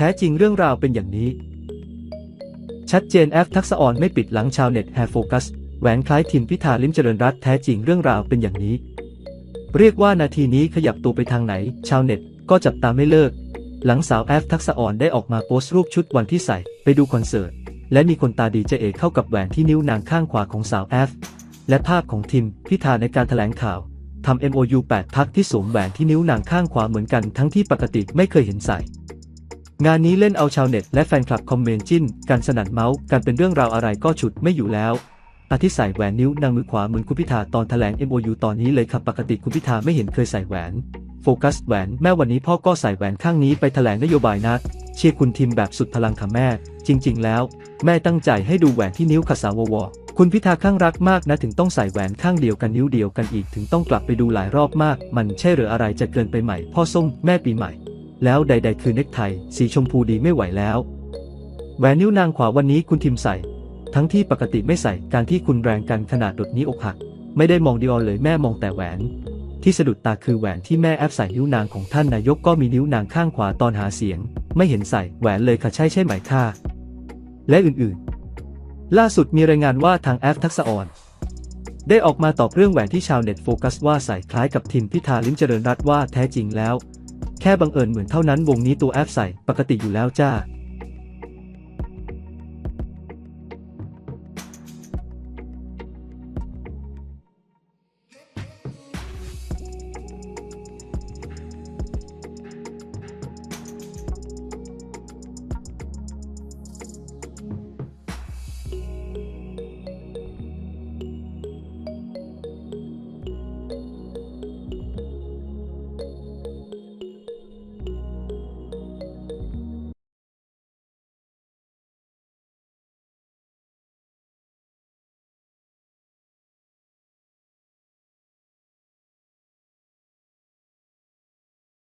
แท้จริงเรื่องราวเป็นอย่างนี้ ชัดเจนแอฟทักษะออนไม่ปิดหลังชาวเน็ตแฮร์โฟกัสแหวนคล้ายทิมพิธาลิมเจริญรัตแท้จริงเรื่องราวเป็นอย่างนี้ เรียกว่านาทีนี้ขยับตัวไปทางไหน ชาวเน็ตก็จับตาไม่เลิก หลังสาวแอฟทักษะอ่อนได้ออกมาโพสต์รูปชุดวันที่ใส่ไปดูคอนเสิร์ต และมีคนตาดีเจเอกเข้ากับแหวนที่นิ้วนางข้างขวาของสาวแอฟและภาพของทิมพิธาในการแถลงข่าวทำ MOU 8 พักที่สวมแหวนที่นิ้วนางข้างขวาเหมือนกันทั้งที่ปกติไม่เคยเห็นใส่ งานนี้เล่นเอาชาวเน็ตและแฟนคลับคอมเมนต์จิ้นการสนั่นเมาส์กันเป็นเรื่องราวอะไรก็ฉุดไม่อยู่แล้วอาทิใส่แหวนนิ้วนางมือขวาเหมือนคุณพิธาตอนแถลง MOU ตอนนี้เลยครับปกติคุณพิธาไม่เห็นเคยใส่แหวน โฟกัสแหวนแม่วันนี้พ่อก็ใส่แหวนข้างนี้ไปแถลงนโยบายนัดเชียร์คุณทิมแบบสุดพลังค่ะแม่ จริง ๆ แล้ว แม่ตั้งใจให้ดูแหวนที่นิ้วขสาววคุณพิธาข้างรักมากนะถึงต้องใส่แหวนข้างเดียวกันนิ้วเดียวกันอีกถึงต้องกลับไปดูหลายรอบมาก มันใช่หรืออะไรจะเกินไปใหม่พ่อส้มแม่ปีใหม่ แล้วใด ๆ คือเน็กไทสีชมพูดีไม่ไหวแล้วแหวนนิ้วนางขวาวันนี้คุณทิมใส่ ทั้งที่ปกติไม่ใส่การที่คุณแรงกันขนาดดดนี้อกหัก ไม่ได้มองดีออเลยแม่มองแต่แหวน ที่สะดุดตาคือแหวนที่แม่แอบใส่นิ้วนางของท่านนายกก็มีนิ้วนางข้างขวาตอนหาเสียง ไม่เห็นใส่แหวนเลยค่ะใช่ใช่ไหมค่ะและอื่นๆ ล่าสุดมีรายงานว่าทางแอฟทักษะอ่อนได้ออกมาตอบเรื่องแหวนที่ชาวเน็ตโฟกัสว่าใส่คล้ายกับทิมพิธาลิมเจริญรัตว่าแท้จริงแล้ว แค่บังเอิญเหมือนเท่านั้นวงนี้ตัวแอฟใส่ปกติอยู่แล้วจ้า